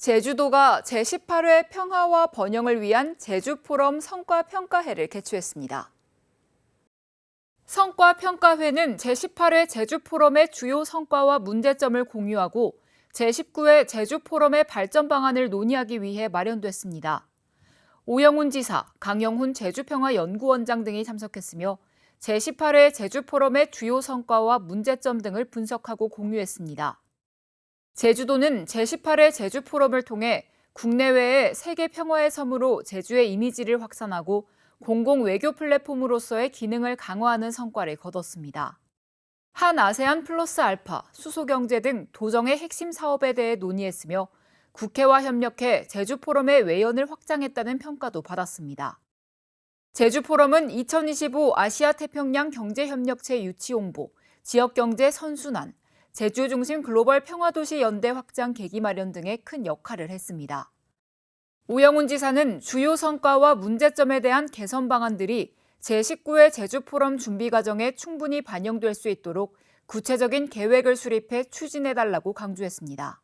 제주도가 제18회 평화와 번영을 위한 제주포럼 성과평가회를 개최했습니다. 성과평가회는 제18회 제주포럼의 주요 성과와 문제점을 공유하고 제19회 제주포럼의 발전 방안을 논의하기 위해 마련됐습니다. 오영훈 지사, 강영훈 제주평화연구원장 등이 참석했으며 제18회 제주포럼의 주요 성과와 문제점 등을 분석하고 공유했습니다. 제주도는 제18회 제주 포럼을 통해 국내외의 세계 평화의 섬으로 제주의 이미지를 확산하고 공공 외교 플랫폼으로서의 기능을 강화하는 성과를 거뒀습니다. 한 아세안 플러스 알파, 수소경제 등 도정의 핵심 사업에 대해 논의했으며 국회와 협력해 제주 포럼의 외연을 확장했다는 평가도 받았습니다. 제주 포럼은 2025 아시아 태평양 경제협력체 유치 홍보, 지역경제 선순환, 제주 중심 글로벌 평화도시 연대 확장 계기 마련 등에 큰 역할을 했습니다. 오영훈 지사는 주요 성과와 문제점에 대한 개선 방안들이 제19회 제주 포럼 준비 과정에 충분히 반영될 수 있도록 구체적인 계획을 수립해 추진해달라고 강조했습니다.